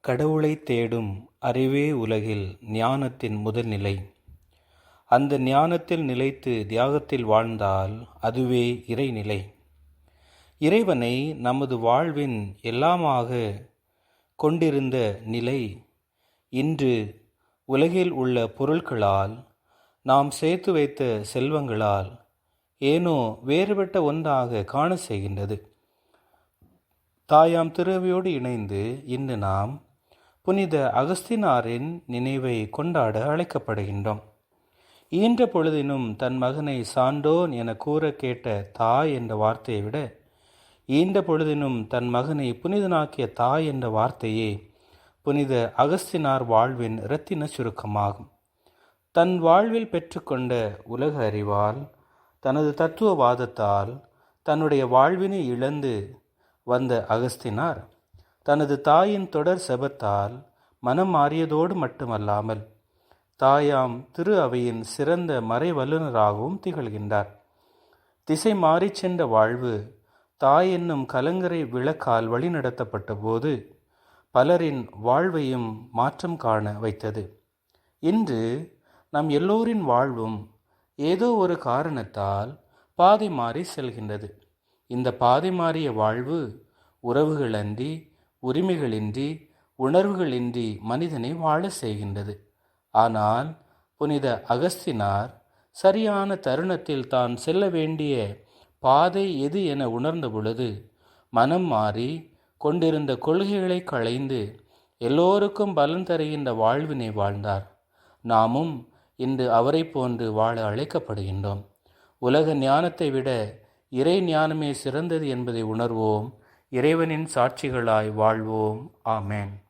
கடவுளைத் தேடும் அறிவே உலகில் ஞானத்தின் முதல் நிலை. அந்த ஞானத்தில் நிலைத்து தியாகத்தில் வாழ்ந்தால் அதுவே இறைநிலை. இறைவனை நமது வாழ்வின் எல்லாமாக கொண்டிருந்த நிலை இன்று உலகில் உள்ள பொருட்களால் நாம் சேர்த்து வைத்த செல்வங்களால் ஏனோ வேறுபட்ட ஒன்றாக காண செய்கின்றது. தாயாம் திருவையோடு இணைந்து இன்று நாம் புனித அகஸ்தினாரின் நினைவை கொண்டாட அழைக்கப்படுகின்றோம். ஈன்ற பொழுதினும் தன் மகனை சான்றோன் என கூற கேட்ட தாய் என்ற வார்த்தையை விட ஈன்ற பொழுதினும் தன் மகனை புனிதனாக்கிய தாய் என்ற வார்த்தையே புனித அகஸ்தினார் வாழ்வின் இரத்தின சுருக்கமாகும். தன் வாழ்வில் பெற்றுக்கொண்ட உலக அறிவால் தனது தத்துவவாதத்தால் தன்னுடைய வாழ்வினை இழந்து வந்த அகஸ்தினார் தனது தாயின் தொடர் செபத்தால் மனம் மாறியதோடு மட்டுமல்லாமல் தாயாம் திரு அவையின் சிறந்த மறை வல்லுநராகவும் திகழ்கின்றார். திசை மாறிச் சென்ற வாழ்வு தாய் என்னும் கலங்கரை விளக்கால் வழிநடத்தப்பட்ட போது பலரின் வாழ்வையும் மாற்றம் காண வைத்தது. இன்று நம் எல்லோரின் வாழ்வும் ஏதோ ஒரு காரணத்தால் பாதை மாறி செல்கின்றது. இந்த பாதை மாறிய வாழ்வு உறவுகளன்றி உரிமைகளின்றி உணர்வுகளின்றி மனிதனை வாழ செய்கின்றது. ஆனால் புனித அகஸ்தினார் சரியான தருணத்தில் தான் செல்ல வேண்டிய பாதை எது என உணர்ந்த பொழுது மனம் மாறி கொண்டிருந்த கொள்கைகளை களைந்து எல்லோருக்கும் பலன் தருகின்ற வாழ்வினை வாழ்ந்தார். நாமும் இன்று அவரை போன்று வாழ அழைக்கப்படுகின்றோம். உலக ஞானத்தை விட இறை ஞானமே சிறந்தது என்பதை உணர்வோம். இறைவனின் சாட்சிகளாய் வாழ்வோம். ஆமேன்.